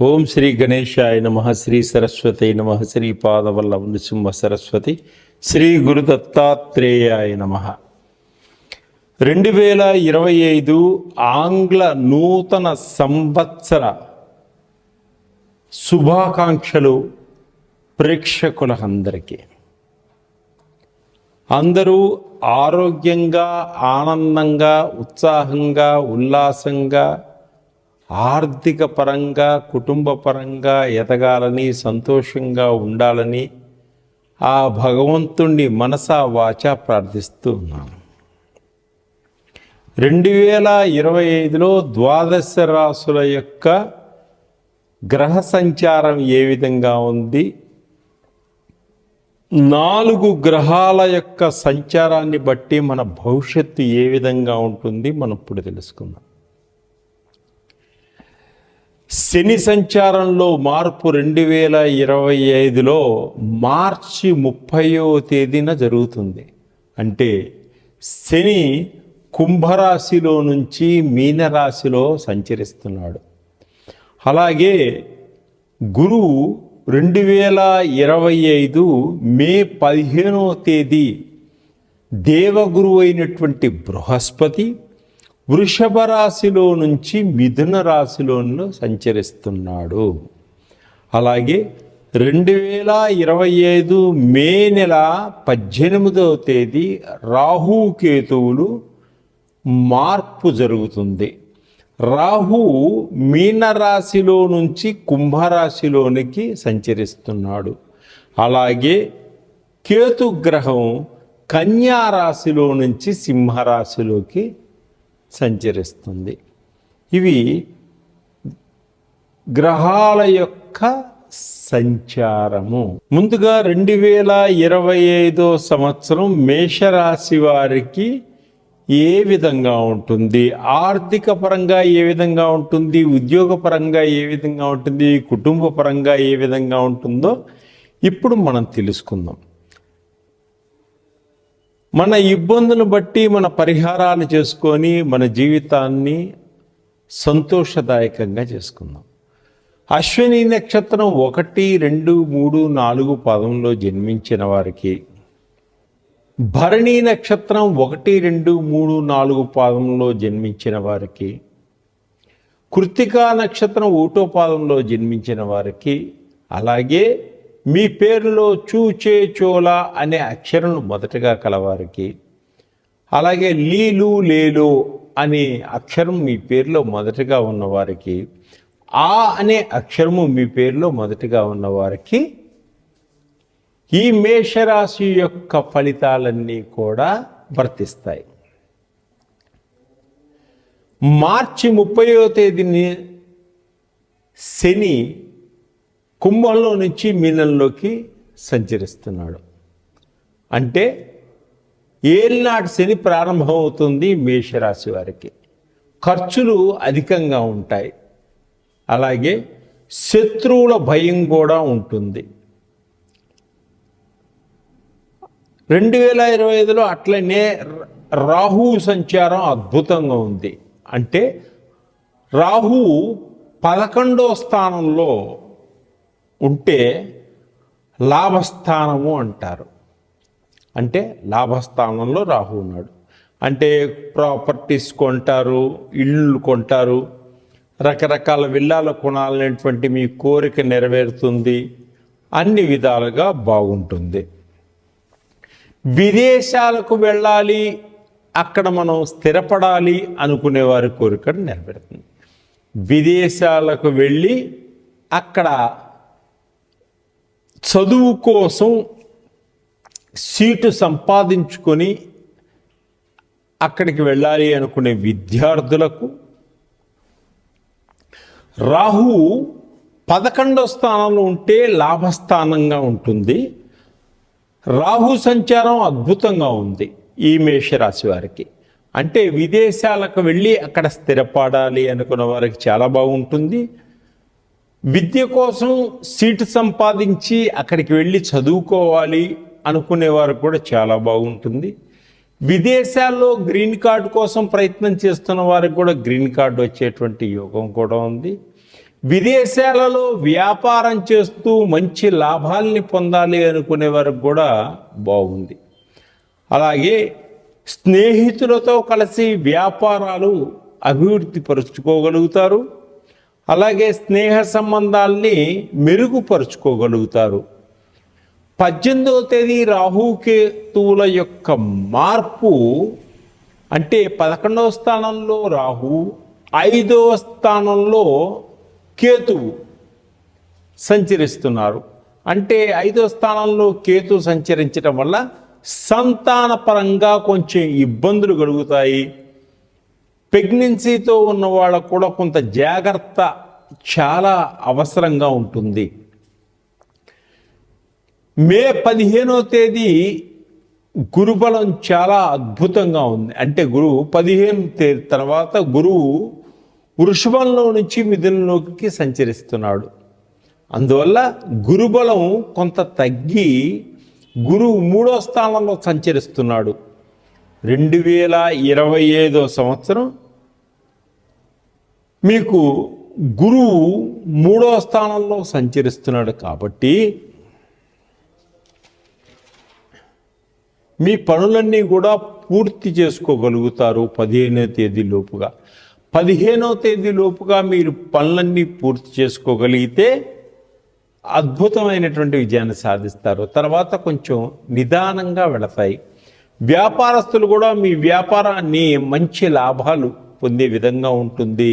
ఓం శ్రీ గణేశాయ నమ శ్రీ సరస్వతి నమ శ్రీ పాదవల్లభ నృసింహ సరస్వతి శ్రీ గురు దత్తాత్రేయాయ నమ. రెండు వేల ఇరవై ఐదు ఆంగ్ల నూతన సంవత్సర శుభాకాంక్షలు ప్రేక్షకులందరికీ. అందరూ ఆరోగ్యంగా ఆనందంగా ఉత్సాహంగా ఉల్లాసంగా ఆర్థిక పరంగా కుటుంబ పరంగా ఎదగాలని సంతోషంగా ఉండాలని ఆ భగవంతుణ్ణి మనసా వాచ ప్రార్థిస్తూ ఉన్నాను. రెండు వేల ఇరవై ఐదులో ద్వాదశ రాసుల యొక్క గ్రహ సంచారం ఏ విధంగా ఉంది? నాలుగు గ్రహాల యొక్క సంచారాన్ని బట్టి మన భవిష్యత్తు ఏ విధంగా ఉంటుంది? మనం ఇప్పుడు తెలుసుకుందాం. శని సంచారంలో మార్పు రెండు వేల ఇరవై ఐదులో మార్చి ముప్పయో తేదీన జరుగుతుంది. అంటే శని కుంభరాశిలో నుంచి మీనరాశిలో సంచరిస్తున్నాడు. అలాగే గురువు రెండు వేల ఇరవై ఐదు మే పదిహేనవ తేదీ దేవగురువు అయినటువంటి బృహస్పతి వృషభ రాశిలో నుంచి మిథున రాశిలో సంచరిస్తున్నాడు. అలాగే రెండు వేల ఇరవై ఐదు మే నెల పద్దెనిమిదవ తేదీ రాహుకేతువులు మార్పు జరుగుతుంది. రాహు మీనరాశిలో నుంచి కుంభరాశిలోనికి సంచరిస్తున్నాడు. అలాగే కేతుగ్రహం కన్యా రాశిలో నుంచి సింహరాశిలోకి సంచరిస్తుంది. ఇవి గ్రహాల యొక్క సంచారము. ముందుగా రెండు వేల ఇరవై ఐదో సంవత్సరం మేషరాశి వారికి ఏ విధంగా ఉంటుంది? ఆర్థిక పరంగా ఏ విధంగా ఉంటుంది? ఉద్యోగ పరంగా ఏ విధంగా ఉంటుంది? కుటుంబ పరంగా ఏ విధంగా ఉంటుందో ఇప్పుడు మనం తెలుసుకుందాం. మన ఇబ్బందులను బట్టి మన పరిహారాలు చేసుకొని మన జీవితాన్ని సంతోషదాయకంగా చేసుకుందాం. అశ్విని నక్షత్రం ఒకటి రెండు మూడు నాలుగు పదంలో జన్మించిన వారికి భరణి నక్షత్రం ఒకటి రెండు మూడు నాలుగు పాదంలో జన్మించిన వారికి కృతికా నక్షత్రం ఒకటో పాదంలో జన్మించిన వారికి అలాగే మీ పేరులో చూచే చోళ అనే అక్షరం మొదటగా కలవారికి అలాగే లీలు లేలు అనే అక్షరం మీ పేరులో మొదటగా ఉన్నవారికి ఆ అనే అక్షరము మీ పేరులో మొదటగా ఉన్నవారికి ఈ మేషరాశి యొక్క ఫలితాలన్నీ కూడా వర్తిస్తాయి. మార్చి ముప్పయో తేదీని శని కుంభంలో నుంచి మీనంలోకి సంచరిస్తున్నాడు. అంటే ఏలినాటి శని ప్రారంభమవుతుంది మేషరాశి వారికి. ఖర్చులు అధికంగా ఉంటాయి. అలాగే శత్రువుల భయం కూడా ఉంటుంది. రెండు వేల ఇరవై ఐదులో అట్లనే రాహు సంచారం అద్భుతంగా ఉంది. అంటే రాహు పదకొండో స్థానంలో ఉంటే లాభస్థానము అంటారు. అంటే లాభస్థానంలో రాహు ఉన్నాడు. అంటే ప్రాపర్టీస్ కొంటారు ఇళ్ళు కొంటారు రకరకాల విల్లాలు కొనాలనేటువంటి మీ కోరిక నెరవేరుతుంది అన్ని విధాలుగా బాగుంటుంది. విదేశాలకు వెళ్ళాలి అక్కడ మనం స్థిరపడాలి అనుకునే వారి కోరికను నెరవేరుతుంది. విదేశాలకు వెళ్ళి అక్కడ చదువు కోసం సీటు సంపాదించుకొని అక్కడికి వెళ్ళాలి అనుకునే విద్యార్థులకు రాహు పదకొండో స్థానంలో ఉంటే లాభస్థానంగా ఉంటుంది. రాహు సంచారం అద్భుతంగా ఉంది ఈ మేషరాశి వారికి. అంటే విదేశాలకు వెళ్ళి అక్కడ స్థిరపడాలి అనుకున్న వారికి చాలా బాగుంటుంది. విద్య కోసం సీటు సంపాదించి అక్కడికి వెళ్ళి చదువుకోవాలి అనుకునేవారు కూడా చాలా బాగుంటుంది. విదేశాల్లో గ్రీన్ కార్డు కోసం ప్రయత్నం చేస్తున్న వారికి కూడా గ్రీన్ కార్డు వచ్చేటువంటి యోగం కూడా ఉంది. విదేశాలలో వ్యాపారం చేస్తూ మంచి లాభాల్ని పొందాలి అనుకునే వారికి కూడా బాగుంది. అలాగే స్నేహితులతో కలిసి వ్యాపారాలు అభివృద్ధి పరుచుకోగలుగుతారు. అలాగే స్నేహ సంబంధాల్ని మెరుగుపరుచుకోగలుగుతారు. పద్దెనిమిదవ తేదీ రాహుకేతువుల యొక్క మార్పు అంటే పదకొండవ స్థానంలో రాహు ఐదవ స్థానంలో కేతువు సంచరిస్తున్నారు. అంటే ఐదో స్థానంలో కేతు సంచరించడం వల్ల సంతానపరంగా కొంచెం ఇబ్బందులు కలుగుతాయి. ప్రెగ్నెన్సీతో ఉన్న వాళ్ళకు కూడా కొంత జాగ్రత్త చాలా అవసరంగా ఉంటుంది. మే పదిహేనో తేదీ గురుబలం చాలా అద్భుతంగా ఉంది. అంటే గురువు పదిహేను తేదీ తర్వాత గురువు వృషభంలో నుంచి మిథునంలోకి సంచరిస్తున్నాడు. అందువల్ల గురుబలం కొంత తగ్గి గురువు మూడో స్థానంలో సంచరిస్తున్నాడు. రెండు వేల ఇరవై ఐదో సంవత్సరం మీకు గురువు మూడో స్థానంలో సంచరిస్తున్నాడు కాబట్టి మీ పనులన్నీ కూడా పూర్తి చేసుకోగలుగుతారు పదిహేనో తేదీ లోపుగా. పదిహేనో తేదీ లోపుగా మీరు పనులన్నీ పూర్తి చేసుకోగలిగితే అద్భుతమైనటువంటి విజయాన్ని సాధిస్తారు. తర్వాత కొంచెం నిదానంగా వెళతాయి. వ్యాపారస్తులు కూడా మీ వ్యాపారాన్ని మంచి లాభాలు పొందే విధంగా ఉంటుంది.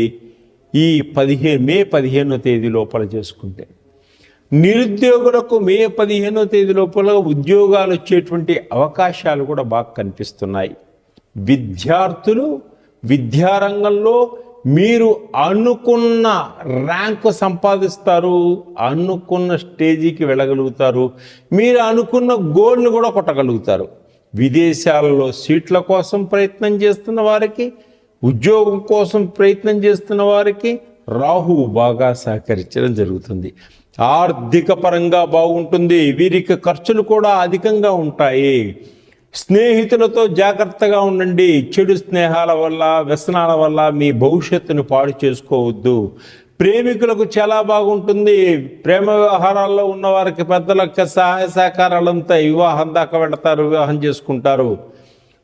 ఈ పదిహేను మే పదిహేనో తేదీ లోపల చేసుకుంటే. నిరుద్యోగులకు మే పదిహేనో తేదీ లోపల ఉద్యోగాలు వచ్చేటువంటి అవకాశాలు కూడా బాగా కనిపిస్తున్నాయి. విద్యార్థులు విద్యారంగంలో మీరు అనుకున్న ర్యాంకు సంపాదిస్తారు అనుకున్న స్టేజీకి వెళ్ళగలుగుతారు మీరు అనుకున్న గోల్ని కూడా కొట్టగలుగుతారు. విదేశాలలో సీట్ల కోసం ప్రయత్నం చేస్తున్న వారికి ఉద్యోగం కోసం ప్రయత్నం చేస్తున్న వారికి రాహువు బాగా సహకరించడం జరుగుతుంది. ఆర్థిక పరంగా బాగుంటుంది. వీరికి ఖర్చులు కూడా అధికంగా ఉంటాయి. స్నేహితులతో జాగ్రత్తగా ఉండండి. చెడు స్నేహాల వల్ల వ్యసనాల వల్ల మీ భవిష్యత్తును పాడు చేసుకోవద్దు. ప్రేమికులకు చాలా బాగుంటుంది. ప్రేమ వ్యవహారాల్లో ఉన్న వారికి పెద్దలకు సహాయ సహకారాలంతా వివాహం దాకా వెళతారు వివాహం చేసుకుంటారు.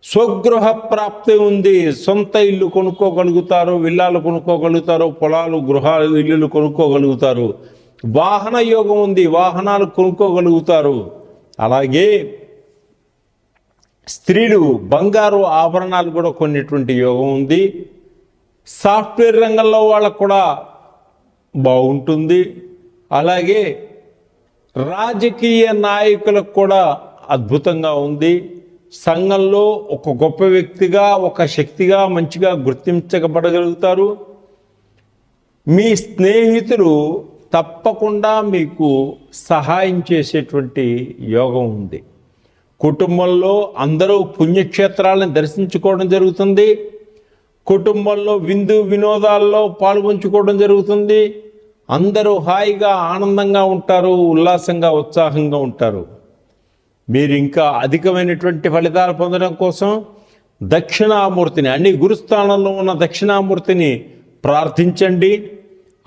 స్వగృహ ప్రాప్తి ఉంది. సొంత ఇల్లు కొనుక్కోగలుగుతారు విల్లాలు కొనుక్కోగలుగుతారు పొలాలు గృహాలు ఇల్లులు కొనుక్కోగలుగుతారు. వాహన యోగం ఉంది వాహనాలు కొనుక్కోగలుగుతారు. అలాగే స్త్రీలు బంగారు ఆభరణాలు కూడా కొనేటువంటి యోగం ఉంది. సాఫ్ట్వేర్ రంగంలో వాళ్ళకు కూడా బాగుంటుంది. అలాగే రాజకీయ నాయకులకు కూడా అద్భుతంగా ఉంది. సంఘంలో ఒక గొప్ప వ్యక్తిగా ఒక శక్తిగా మంచిగా గుర్తించబడగలుగుతారు. మీ స్నేహితులు తప్పకుండా మీకు సహాయం చేసేటువంటి యోగం ఉంది. కుటుంబంలో అందరూ పుణ్యక్షేత్రాలను దర్శించుకోవడం జరుగుతుంది. కుటుంబంలో విందు వినోదాల్లో పాల్గొంచుకోవడం జరుగుతుంది. అందరూ హాయిగా ఆనందంగా ఉంటారు ఉల్లాసంగా ఉత్సాహంగా ఉంటారు. మీరు ఇంకా అధికమైనటువంటి ఫలితాలు పొందడం కోసం దక్షిణామూర్తిని అన్ని గురుస్థానంలో ఉన్న దక్షిణామూర్తిని ప్రార్థించండి.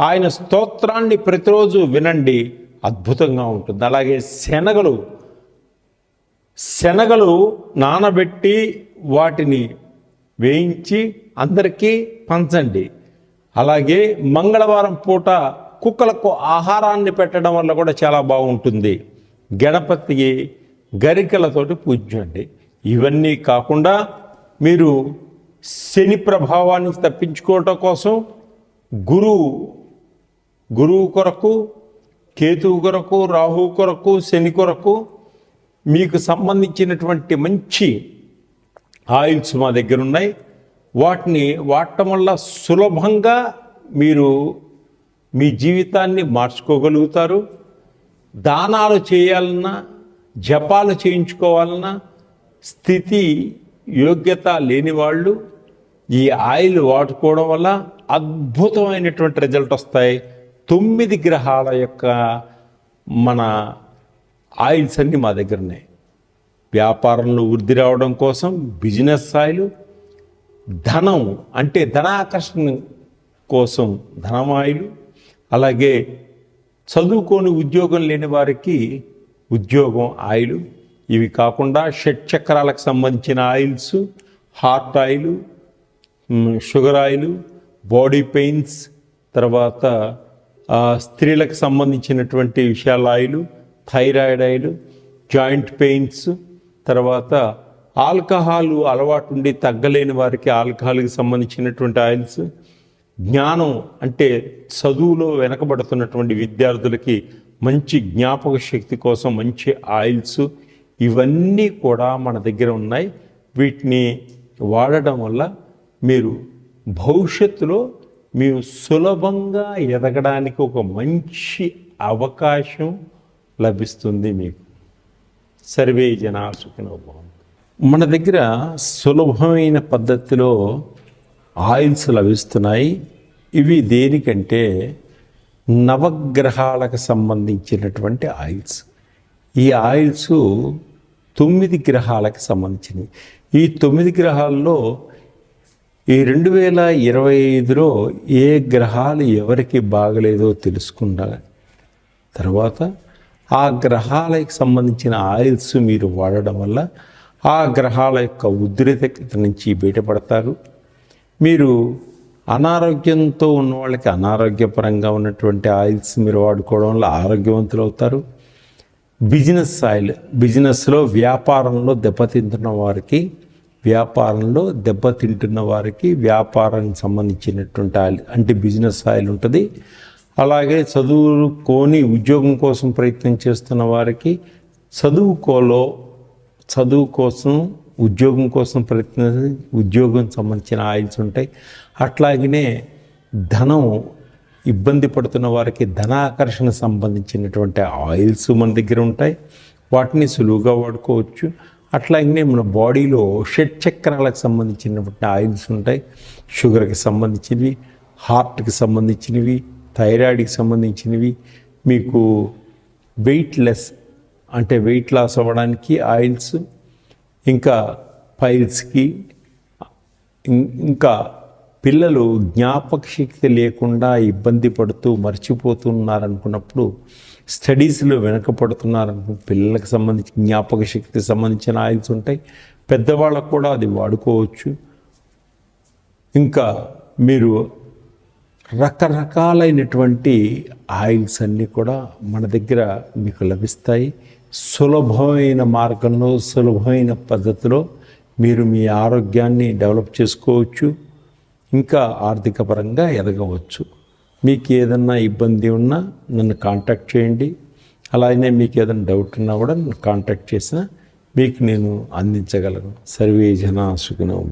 ఆయన స్తోత్రాన్ని ప్రతిరోజు వినండి. అద్భుతంగా ఉంటుంది. అలాగే శనగలు శనగలు నానబెట్టి వాటిని వేయించి అందరికీ పంచండి. అలాగే మంగళవారం పూట కుక్కలకు ఆహారాన్ని పెట్టడం వల్ల కూడా చాలా బాగుంటుంది. గణపతికి గరికలతోటి పూజించండి ఇవన్నీ కాకుండా మీరు శని ప్రభావాన్ని తప్పించుకోవటం కోసం గురువు గురువు కొరకు కేతువు కొరకు రాహు కొరకు శని కొరకు మీకు సంబంధించినటువంటి మంచి ఆయిల్స్ మా దగ్గర ఉన్నాయి. వాటిని వాడటం వల్ల సులభంగా మీరు మీ జీవితాన్ని మార్చుకోగలుగుతారు. దానాలు చేయాలన్నా జపాలు చేయించుకోవాలన్నా స్థితి యోగ్యత లేని వాళ్ళు ఈ ఆయిల్ వాడుకోవడం వల్ల అద్భుతమైనటువంటి రిజల్ట్ వస్తాయి. తొమ్మిది గ్రహాల యొక్క మన ఆయిల్స్ అన్నీ మా దగ్గర ఉన్నాయి వ్యాపారంలో వృద్ధి రావడం కోసం బిజినెస్ ఆయిల్ ధనం అంటే ధనాకర్షణ కోసం ధనమాయిలు అలాగే చదువుకోని ఉద్యోగం లేని వారికి ఉద్యోగం ఆయిల్. ఇవి కాకుండా షట్ చక్రాలకు సంబంధించిన oils heart oil sugar oil body pains తర్వాత స్త్రీలకు సంబంధించినటువంటి విషయాల oil thyroid oil joint pains తర్వాత ఆల్కహాల్ అలవాటు ఉండి తగ్గలేని వారికి ఆల్కహాల్కి సంబంధించినటువంటి ఆయిల్స్. జ్ఞానం అంటే చదువులో వెనకబడుతున్నటువంటి విద్యార్థులకి మంచి జ్ఞాపక శక్తి కోసం మంచి ఆయిల్స్ ఇవన్నీ కూడా మన దగ్గర ఉన్నాయి. వీటిని వాడడం వల్ల మీరు భవిష్యత్తులో మీరు సులభంగా ఎదగడానికి ఒక మంచి అవకాశం లభిస్తుంది మీకు. సర్వే జనా మన దగ్గర సులభమైన పద్ధతిలో ఆయిల్స్ లభిస్తున్నాయి. ఇవి దేనికంటే నవగ్రహాలకు సంబంధించినటువంటి ఆయిల్స్. ఈ ఆయిల్స్ తొమ్మిది గ్రహాలకు సంబంధించినవి. ఈ తొమ్మిది గ్రహాల్లో ఈ రెండు వేల ఇరవై ఐదులో ఏ గ్రహాలు ఎవరికి బాగలేదో తెలుసుకున్న తర్వాత ఆ గ్రహాలకు సంబంధించిన ఆయిల్స్ మీరు వాడడం వల్ల ఆ గ్రహాల యొక్క ఉద్రిక్తత నుంచి బయటపడతారు. మీరు అనారోగ్యంతో ఉన్న వాళ్ళకి అనారోగ్యపరంగా ఉన్నటువంటి ఆయిల్స్ మీరు వాడుకోవడం వల్ల ఆరోగ్యవంతులు అవుతారు. బిజినెస్ ఆయిల్ బిజినెస్లో వ్యాపారంలో దెబ్బతింటున్న వారికి వ్యాపారంలో దెబ్బతింటున్న వారికి వ్యాపారానికి సంబంధించినటువంటి ఆయిల్ అంటే బిజినెస్ ఆయిల్ ఉంటుంది. అలాగే చదువుకోని ఉద్యోగం కోసం ప్రయత్నం చేస్తున్న వారికి చదువుకోలో చదువు కోసం ఉద్యోగం కోసం ప్రయత్న ఉద్యోగం సంబంధించిన ఆయిల్స్ ఉంటాయి. అట్లాగనే ధనం ఇబ్బంది పడుతున్న వారికి ధనాకర్షణ సంబంధించినటువంటి ఆయిల్స్ మన దగ్గర ఉంటాయి. వాటిని సులువుగా వాడుకోవచ్చు. అట్లాగనే మన బాడీలో షట్ చక్రాలకు సంబంధించినటువంటి ఆయిల్స్ ఉంటాయి. షుగర్కి సంబంధించినవి హార్ట్కి సంబంధించినవి థైరాయిడ్కి సంబంధించినవి. మీకు వెయిట్ లెస్ అంటే వెయిట్ లాస్ అవ్వడానికి ఆయిల్స్ ఇంకా పైల్స్కి ఇంకా పిల్లలు జ్ఞాపక శక్తి లేకుండా ఇబ్బంది పడుతూ మర్చిపోతున్నారనుకున్నప్పుడు స్టడీస్లో వెనకపడుతున్నారనుకు పిల్లలకు సంబంధించి జ్ఞాపక శక్తికి సంబంధించిన ఆయిల్స్ ఉంటాయి. పెద్దవాళ్ళకు కూడా అది వాడుకోవచ్చు. ఇంకా మీరు రకరకాలైనటువంటి ఆయిల్స్ అన్నీ కూడా మన దగ్గర మీకు లభిస్తాయి. సులభమైన మార్గంలో సులభమైన పద్ధతిలో మీరు మీ ఆరోగ్యాన్ని డెవలప్ చేసుకోవచ్చు ఇంకా ఆర్థిక పరంగా ఎదగవచ్చు. మీకు ఏదన్నా ఇబ్బంది ఉన్నా నన్ను కాంటాక్ట్ చేయండి. అలాగే మీకు ఏదైనా డౌట్ ఉన్నా కూడా నన్ను కాంటాక్ట్ చేసినా మీకు నేను అందించగలను. సర్వే జన సుఖినో